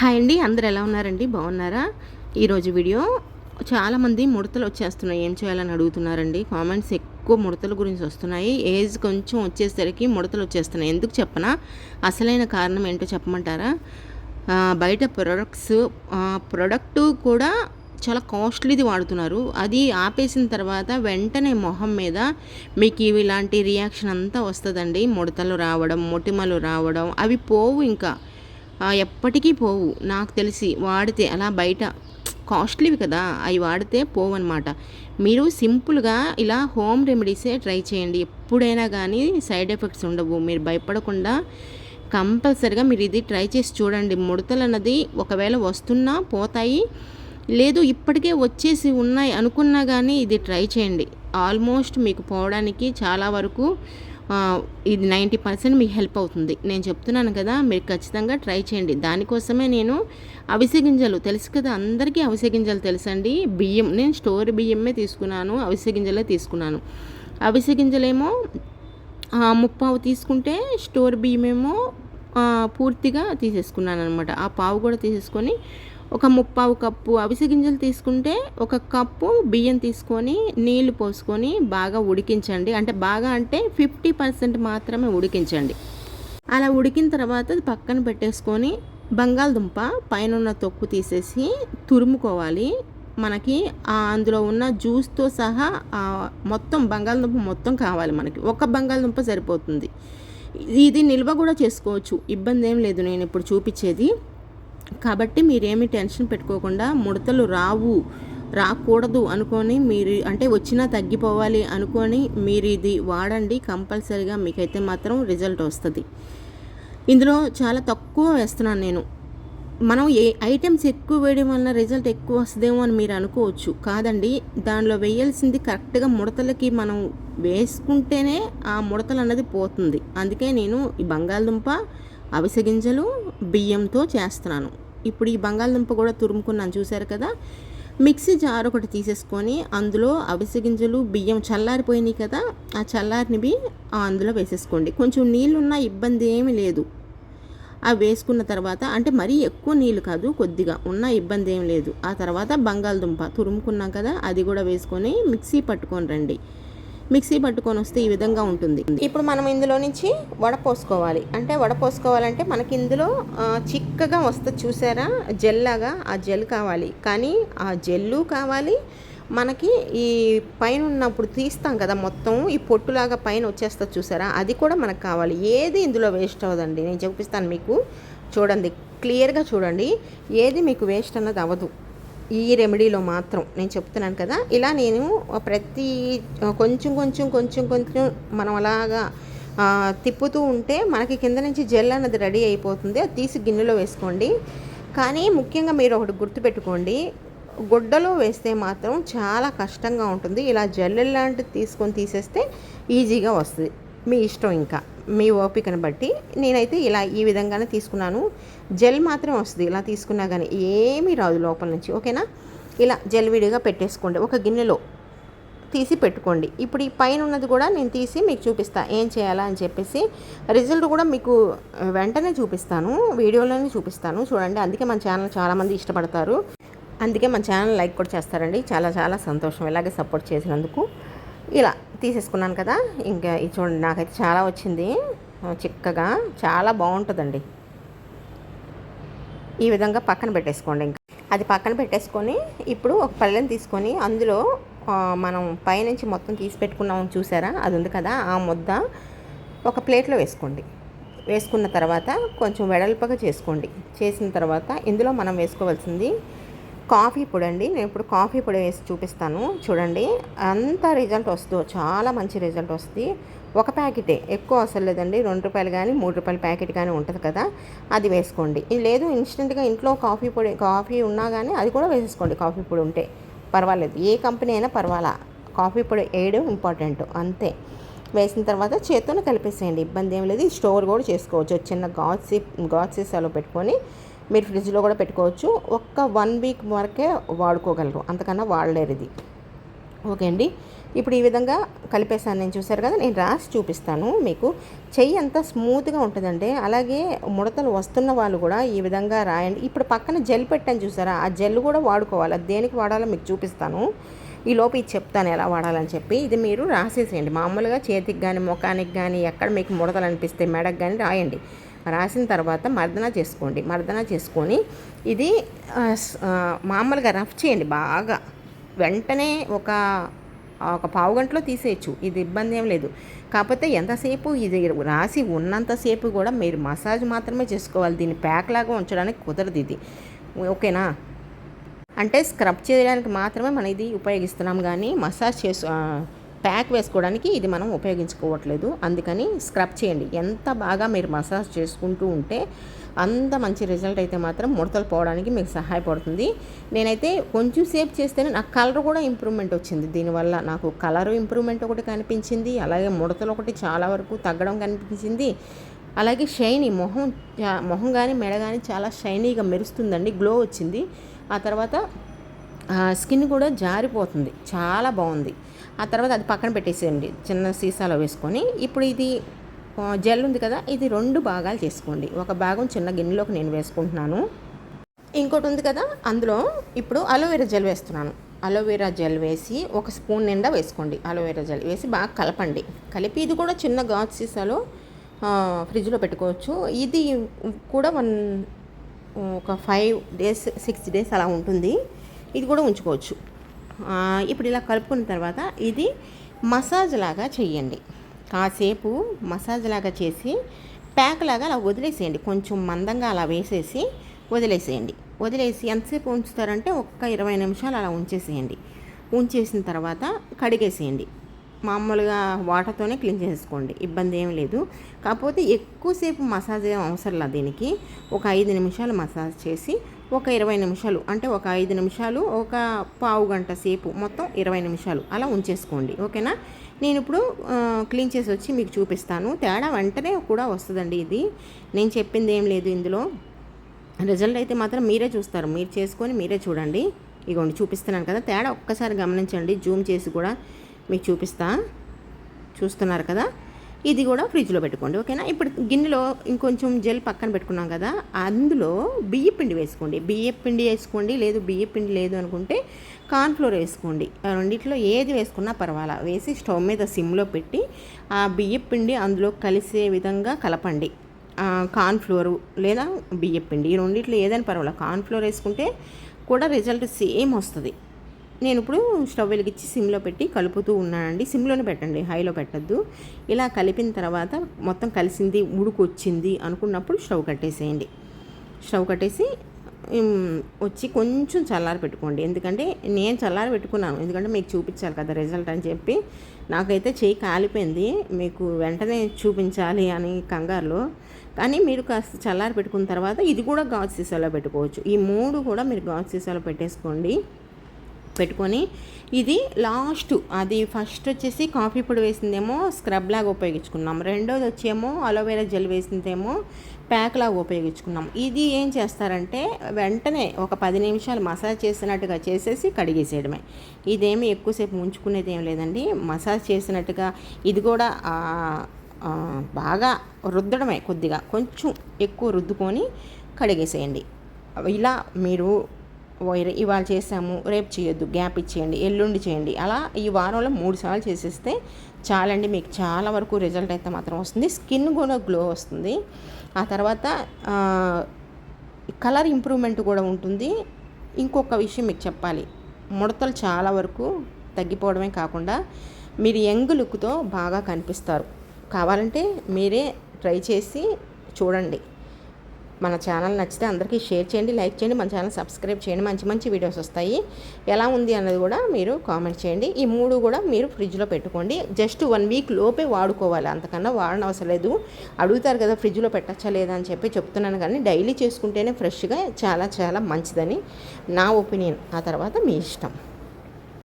Hi అండి అందరు ఎలా ఉన్నారండి? బాగున్నారా? ఈరోజు వీడియో చాలామంది ముడతలు వచ్చేస్తున్నాయి. ఏం చేయాలని అడుగుతున్నారండి? కామెంట్స్ ఎక్కువ ముడతల గురించి వస్తున్నాయి. ఏజ్ కొంచెం వచ్చేసరికి ముడతలు వచ్చేస్తున్నాయి. ఎందుకు చెప్పనా? అసలైన కారణం ఏంటో చెప్పమంటారా? బయట ప్రొడక్ట్స్ ప్రొడక్ట్ కూడా చాలా కాస్ట్లీది వాడుతున్నారు. అది ఆపేసిన తర్వాత వెంటనే మొహం మీద మీకు ఇలాంటి రియాక్షన్ అంతా వస్తుందండి. ముడతలు రావడం మొటిమలు రావడం అవి పోవు ఇంకా. ఎప్పటికీ పోవు. నాకు తెలిసి వాడితే అలా బయట కాస్ట్లీవి కదా అవి వాడితే పోవు అనమాట మీరు సింపుల్గా ఇలా హోమ్ రెమెడీసే ట్రై చేయండి. ఎప్పుడైనా కానీ సైడ్ ఎఫెక్ట్స్ ఉండవు. మీరు భయపడకుండా కంపల్సరిగా మీరు ఇది ట్రై చేసి చూడండి. ముడతలు అన్నది ఒకవేళ వస్తున్నా పోతాయి. లేదు ఇప్పటికే వచ్చేసి ఉన్నాయి అనుకున్నా కానీ ఇది ట్రై చేయండి. ఆల్మోస్ట్ మీకు పోవడానికి చాలా వరకు ఇది నైంటీ పర్సెంట్ మీకు హెల్ప్ అవుతుంది. నేను చెప్తున్నాను కదా మీరు ఖచ్చితంగా ట్రై చేయండి. దానికోసమే నేను అవిసె గింజలు తెలుసు కదా అందరికీ అవిసె గింజలు తెలుసండి. బియ్యం నేను స్టోర్ బియ్యమే తీసుకున్నాను అవిసె గింజలే తీసుకున్నాను. అవిసె గింజలేమో ముప్పావు తీసుకుంటే స్టోర్ బియ్యమేమో పూర్తిగా తీసేసుకున్నాను అనమాట ఆ పావు కూడా తీసేసుకొని ఒక ముప్పావు కప్పు అవిసె గింజలు తీసుకుంటే ఒక కప్పు బియ్యం తీసుకొని నీళ్ళు పోసుకొని బాగా ఉడికించండి. అంటే బాగా అంటే ఫిఫ్టీ పర్సెంట్ మాత్రమే ఉడికించండి. అలా ఉడికిన తర్వాత పక్కన పెట్టేసుకొని బంగాళదుంప పైన ఉన్న తొక్కు తీసేసి తురుముకోవాలి. మనకి అందులో ఉన్న జ్యూస్తో సహా మొత్తం బంగాళదుంప మొత్తం కావాలి మనకి. ఒక బంగాళదుంప సరిపోతుంది. ఇది నిల్వ కూడా చేసుకోవచ్చు. ఇబ్బంది ఏం లేదు నేను ఇప్పుడు చూపించేది. కాబట్టి మీరేమి టెన్షన్ పెట్టుకోకుండా ముడతలు రావు రాకూడదు అనుకొని మీరు అంటే వచ్చినా తగ్గిపోవాలి అనుకొని మీరు ఇది వాడండి కంపల్సరీగా మీకైతే మాత్రం రిజల్ట్ వస్తుంది. ఇందులో చాలా తక్కువ వేస్తున్నాను నేను. మనం ఏ ఐటమ్స్ ఎక్కువ వేయడం వల్ల రిజల్ట్ ఎక్కువ వస్తుందేమో అని మీరు అనుకోవచ్చు. కాదండి దానిలో వేయాల్సింది కరెక్ట్గా ముడతలకి మనం వేసుకుంటేనే ఆ ముడతలు అన్నది పోతుంది. అందుకే నేను ఈ బంగాళదుంప అవిసె గింజలు బియ్యంతో చేస్తున్నాను. ఇప్పుడు ఈ బంగాళదుంప కూడా తురుముకున్నాను చూశారు కదా? మిక్సీ జార్ ఒకటి తీసేసుకొని అందులో అవిసె గింజలు బియ్యం చల్లారిపోయినాయి కదా ఆ చల్లారినవి అందులో వేసేసుకోండి. కొంచెం నీళ్ళున్నా ఇబ్బంది ఏమీ లేదు. అవి వేసుకున్న తర్వాత అంటే మరీ ఎక్కువ నీళ్ళు కాదు కొద్దిగా ఉన్న ఇబ్బంది ఏం లేదు. ఆ తర్వాత బంగాళదుంప తురుముకున్నాం కదా అది కూడా వేసుకొని మిక్సీ పట్టుకొని రండి. మిక్సీ పట్టుకొని వస్తే ఈ విధంగా ఉంటుంది. ఇప్పుడు మనం ఇందులో నుంచి వడపోసుకోవాలి అంటే వడపోసుకోవాలంటే మనకి ఇందులో చిక్కగా వస్తుంది చూసారా? జెల్ లాగా ఆ జెల్ కావాలి. కానీ ఆ జెల్లు కావాలి. మనకి ఈ పైన ఉన్నప్పుడు తీస్తాం కదా మొత్తం ఈ పొట్టులాగా పైన వచ్చేస్తా చూసారా? అది కూడా మనకు కావాలి. ఏది ఇందులో వేస్ట్ అవ్వదండి. నేను చూపిస్తాను మీకు. చూడండి. క్లియర్గా చూడండి. ఏది మీకు వేస్ట్ అన్నది అవ్వదు. ఈ రెమెడీలో మాత్రం నేను చెప్తున్నాను కదా ఇలా నేను ప్రతి కొంచెం కొంచెం కొంచెం కొంచెం మనం అలాగా తిప్పుతూ ఉంటే మనకి కింద నుంచి జెల్ అన్నది రెడీ అయిపోతుంది అది తీసి గిన్నెలో వేసుకోండి. కానీ ముఖ్యంగా మీరు ఒకటి గుర్తుపెట్టుకోండి గుడ్డలో వేస్తే మాత్రం చాలా కష్టంగా ఉంటుంది ఇలా జెల్ లాంటిది తీసుకొని తీసేస్తే ఈజీగా వస్తుంది మీ ఇష్టం ఇంకా. మీ ఓపికను బట్టి నేనైతే ఇలా ఈ విధంగానే తీసుకున్నాను. జెల్ మాత్రం వస్తుంది. ఇలా తీసుకున్నా కానీ ఏమీ రాదు లోపల నుంచి. ఓకేనా? ఇలా జెల్ విడిగా పెట్టేసుకోండి. ఒక గిన్నెలో తీసి పెట్టుకోండి. ఇప్పుడు ఈ పైన ఉన్నది కూడా నేను తీసి మీకు చూపిస్తా. ఏం చేయాలా అని చెప్పేసి రిజల్ట్ కూడా మీకు వెంటనే చూపిస్తాను. వీడియోలోనే చూపిస్తాను. చూడండి. అందుకే మన ఛానల్ చాలామంది ఇష్టపడతారు. అందుకే మన ఛానల్ లైక్ కూడా చేస్తారండి. చాలా చాలా సంతోషం. ఇలాగే సపోర్ట్ చేసినందుకు. ఇలా తీసేసుకున్నాను కదా. ఇంకా ఇది చూడండి నాకైతే చాలా వచ్చింది. చిక్కగా. చాలా బాగుంటుందండి. ఈ విధంగా పక్కన పెట్టేసుకోండి ఇంకా. అది పక్కన పెట్టేసుకొని ఇప్పుడు ఒక పళ్ళెం తీసుకొని అందులో మనం పైనుంచి మొత్తం తీసి పెట్టుకున్నాం చూసారా? అది ఉంది కదా ఆ ముద్ద ఒక ప్లేట్లో వేసుకోండి. వేసుకున్న తర్వాత కొంచెం వెడల్పగా చేసుకోండి. చేసిన తర్వాత ఇందులో మనం వేసుకోవాల్సింది కాఫీ పొడి అండి నేను ఇప్పుడు కాఫీ పొడి వేసి చూపిస్తాను. చూడండి. అంత రిజల్ట్ వస్తుందో చాలా మంచి రిజల్ట్ వస్తుంది ఒక ప్యాకెటే. ఎక్కువ అవసరం లేదండి. రెండు రూపాయలు కానీ మూడు రూపాయల ప్యాకెట్ కానీ ఉంటుంది కదా అది వేసుకోండి. ఇది లేదు ఇన్స్టెంట్గా ఇంట్లో కాఫీ పొడి కాఫీ ఉన్నా కానీ అది కూడా వేసేసుకోండి. కాఫీ పొడి ఉంటే పర్వాలేదు. ఏ కంపెనీ అయినా పర్వాలా. కాఫీ పొడి వేయడం ఇంపార్టెంట్. అంతే. వేసిన తర్వాత చేత్తోనే కలిపేసేయండి. ఇబ్బంది ఏం లేదు. స్టోర్ కూడా చేసుకోవచ్చు. చిన్న గాజు సీ గాజు సీసాలో పెట్టుకొని మీరు ఫ్రిడ్జ్లో కూడా పెట్టుకోవచ్చు. ఒక్క వన్ వీక్ వరకే వాడుకోగలరు. అంతకన్నా వాడలేరు ఇది. ఓకే అండి. ఇప్పుడు ఈ విధంగా కలిపేసాను నేను. చూసారు కదా? నేను రాసి చూపిస్తాను మీకు. చెయ్యి అంతా స్మూత్గా ఉంటుందండి. అలాగే ముడతలు వస్తున్న వాళ్ళు కూడా ఈ విధంగా రాయండి. ఇప్పుడు పక్కన జెల్ పెట్టాను చూసారా? ఆ జెల్ కూడా వాడుకోవాలి. అది దేనికి వాడాలో మీకు చూపిస్తాను. ఈ లోపు ఇది చెప్తాను ఎలా వాడాలని చెప్పి. ఇది మీరు రాసేసేయండి. మామూలుగా చేతికి కానీ ముఖానికి కానీ ఎక్కడ మీకు ముడతలు అనిపిస్తే మెడకు కానీ రాయండి. రాసిన తర్వాత మర్దన చేసుకోండి మర్దన చేసుకొని ఇది మామూలుగా రఫ్ చేయండి బాగా. వెంటనే ఒక ఒక పావు గంటలో తీసేయచ్చు ఇది ఇబ్బంది ఏం లేదు. కాకపోతే ఎంతసేపు ఇది రాసి ఉన్నంతసేపు కూడా మీరు మసాజ్ మాత్రమే చేసుకోవాలి దీన్ని ప్యాక్ లాగా ఉంచడానికి కుదరదు ఇది. ఓకేనా? అంటే స్క్రబ్ చేయడానికి మాత్రమే మనం ఇది ఉపయోగిస్తున్నాం కానీ మసాజ్ చేసు ప్యాక్ వేసుకోవడానికి ఇది మనం ఉపయోగించుకోవట్లేదు. అందుకని స్క్రబ్ చేయండి. ఎంత బాగా మీరు మసాజ్ చేసుకుంటూ ఉంటే అంత మంచి రిజల్ట్ అయితే మాత్రం ముడతలు పోవడానికి మీకు సహాయపడుతుంది. నేనైతే కొంచెం సేపు చేస్తేనే నాకు కలర్ కూడా ఇంప్రూవ్మెంట్ వచ్చింది. దీనివల్ల నాకు కలర్ ఇంప్రూవ్మెంట్ ఒకటి కనిపించింది. అలాగే ముడతలు ఒకటి చాలా వరకు తగ్గడం కనిపించింది. అలాగే షైనీ మొహం మొహం కానీ మెడ కానీ చాలా షైనీగా మెరుస్తుందండి. గ్లో వచ్చింది. ఆ తర్వాత స్కిన్ కూడా జారిపోతుంది. చాలా బాగుంది. ఆ తర్వాత అది పక్కన పెట్టేసేయండి. చిన్న సీసాలో వేసుకొని. ఇప్పుడు ఇది జెల్ ఉంది కదా ఇది రెండు భాగాలు చేసుకోండి. ఒక భాగం చిన్న గిన్నెలోకి నేను వేసుకుంటున్నాను. ఇంకోటి ఉంది కదా అందులో ఇప్పుడు అలోవెరా జెల్ వేస్తున్నాను. అలోవెరా జెల్ వేసి ఒక స్పూన్ నిండా వేసుకోండి. అలోవెరా జెల్ వేసి బాగా కలపండి. కలిపి ఇది కూడా చిన్న గాజు సీసాలో ఫ్రిడ్జ్లో పెట్టుకోవచ్చు. ఇది కూడా వన్ ఒక ఫైవ్ డేస్ సిక్స్ డేస్ అలా ఉంటుంది. ఇది కూడా ఉంచుకోవచ్చు. ఇప్పుడు ఇలా కలుపుకున్న తర్వాత ఇది మసాజ్ లాగా చేయండి. కాసేపు మసాజ్ లాగా చేసి ప్యాక్ లాగా అలా వదిలేసేయండి. కొంచెం మందంగా అలా వేసేసి వదిలేసేయండి. వదిలేసి ఎంతసేపు ఉంచుతారంటే ఒక్క ఇరవై నిమిషాలు అలా ఉంచేసేయండి. ఉంచేసిన తర్వాత కడిగేసేయండి. మామూలుగా వాటర్తోనే క్లీన్ చేసుకోండి ఇబ్బంది ఏం లేదు. కాకపోతే ఎక్కువసేపు మసాజ్ ఏం అవసరం లేదు దీనికి. ఒక ఐదు నిమిషాలు మసాజ్ చేసి ఒక ఇరవై నిమిషాలు అంటే ఒక ఐదు నిమిషాలు ఒక పావు గంట సేపు మొత్తం ఇరవై నిమిషాలు అలా ఉంచేసుకోండి. ఓకేనా? నేను ఇప్పుడు క్లీన్ చేసి వచ్చి మీకు చూపిస్తాను. తేడా వెంటనే కూడా వస్తుందండి ఇది. నేను చెప్పింది ఏం లేదు ఇందులో. రిజల్ట్ అయితే మాత్రం మీరే చూస్తారు. మీరు చేసుకొని మీరే చూడండి. ఇగోండి చూపిస్తున్నాను కదా. తేడా ఒక్కసారి గమనించండి. జూమ్ చేసి కూడా మీకు చూపిస్తా. చూస్తున్నారు కదా? ఇది కూడా ఫ్రిడ్జ్లో పెట్టుకోండి ఓకేనా? ఇప్పుడు గిన్నెలో ఇంకొంచెం జెల్ పక్కన పెట్టుకున్నాం కదా అందులో బియ్య పిండి వేసుకోండి. బియ్య పిండి వేసుకోండి లేదు బియ్య పిండి లేదు అనుకుంటే కార్న్ఫ్లోర్ వేసుకోండి. రెండిట్లో ఏది వేసుకున్నా పర్వాలా వేసి స్టవ్ మీద సిమ్లో పెట్టి ఆ బియ్య పిండి అందులో కలిసే విధంగా కలపండి. కార్న్ఫ్లోర్ లేదా బియ్య పిండి ఈ రెండిట్లో ఏదైనా పర్వాలేదు కార్న్ఫ్లోర్ వేసుకుంటే కూడా రిజల్ట్ సేమ్ వస్తుంది. నేను ఇప్పుడు స్టవ్ వెలిగించి సిమ్లో పెట్టి కలుపుతూ ఉన్నానండి. సిమ్లోనే పెట్టండి హైలో పెట్టద్దు. ఇలా కలిపిన తర్వాత మొత్తం కలిసింది ఉడుకొచ్చింది అనుకున్నప్పుడు స్టవ్ కట్టేసేయండి. స్టవ్ కట్టేసి వచ్చి కొంచెం చల్లారి పెట్టుకోండి. ఎందుకంటే నేను చల్లారి పెట్టుకున్నాను. ఎందుకంటే మీకు చూపించాలి కదా రిజల్ట్ అని చెప్పి. నాకైతే చేయి కాలిపోయింది. మీకు వెంటనే చూపించాలి అని కంగారులో. కానీ మీరు కాస్త చల్లారి పెట్టుకున్న తర్వాత ఇది కూడా గాజు సీసాలో పెట్టుకోవచ్చు. ఈ మూడు కూడా మీరు గాజు సీసాలో పెట్టేసుకోండి. పెట్టుకొని ఇది లాస్ట్ అది ఫస్ట్ వచ్చేసి కాఫీ పొడి వేసిందేమో స్క్రబ్ లాగా ఉపయోగించుకున్నాం. రెండోది వచ్చేమో అలోవెరా జెల్ వేసిందేమో ప్యాక్ లాగా ఉపయోగించుకున్నాం. ఇది ఏం చేస్తారంటే వెంటనే ఒక పది నిమిషాలు మసాజ్ చేసినట్టుగా చేసేసి కడిగేసేయడమే. ఇదేమి ఎక్కువసేపు ఉంచుకునేది ఏం లేదండి. మసాజ్ చేసినట్టుగా ఇది కూడా బాగా రుద్దడమే కొద్దిగా. కొంచెం ఎక్కువ రుద్దుకొని కడిగేసేయండి. ఇలా మీరు ఇవాళ చేసాము రేపు చేయొద్దు గ్యాప్ ఇచ్చేయండి ఎల్లుండి చేయండి. అలా ఈ వారంలో మూడు సార్లు చేసేస్తే చాలండి మీకు చాలా వరకు రిజల్ట్ అయితే మాత్రం వస్తుంది. స్కిన్ కూడా గ్లో వస్తుంది. ఆ తర్వాత కలర్ ఇంప్రూవ్మెంట్ కూడా ఉంటుంది. ఇంకొక విషయం మీకు చెప్పాలి. ముడతలు చాలా వరకు తగ్గిపోవడమే కాకుండా మీరు యంగ్ లుక్తో బాగా కనిపిస్తారు. కావాలంటే మీరే ట్రై చేసి చూడండి. మన ఛానల్ నచ్చితే అందరికీ షేర్ చేయండి లైక్ చేయండి మన ఛానల్ సబ్స్క్రైబ్ చేయండి. మంచి మంచి వీడియోస్ వస్తాయి. ఎలా ఉంది అన్నది కూడా మీరు కామెంట్ చేయండి. ఈ మూడు కూడా మీరు ఫ్రిడ్జ్లో పెట్టుకోండి. జస్ట్ వన్ వీక్ లోపే వాడుకోవాలి. అంతకన్నా వాడనవసరం అవసరం లేదు. అడుగుతారు కదా ఫ్రిడ్జ్లో పెట్టచ్చా లేదా అని చెప్పి చెప్తున్నాను కానీ డైలీ చేసుకుంటేనే ఫ్రెష్గా చాలా చాలా మంచిదని నా ఒపీనియన్. ఆ తర్వాత మీ ఇష్టం.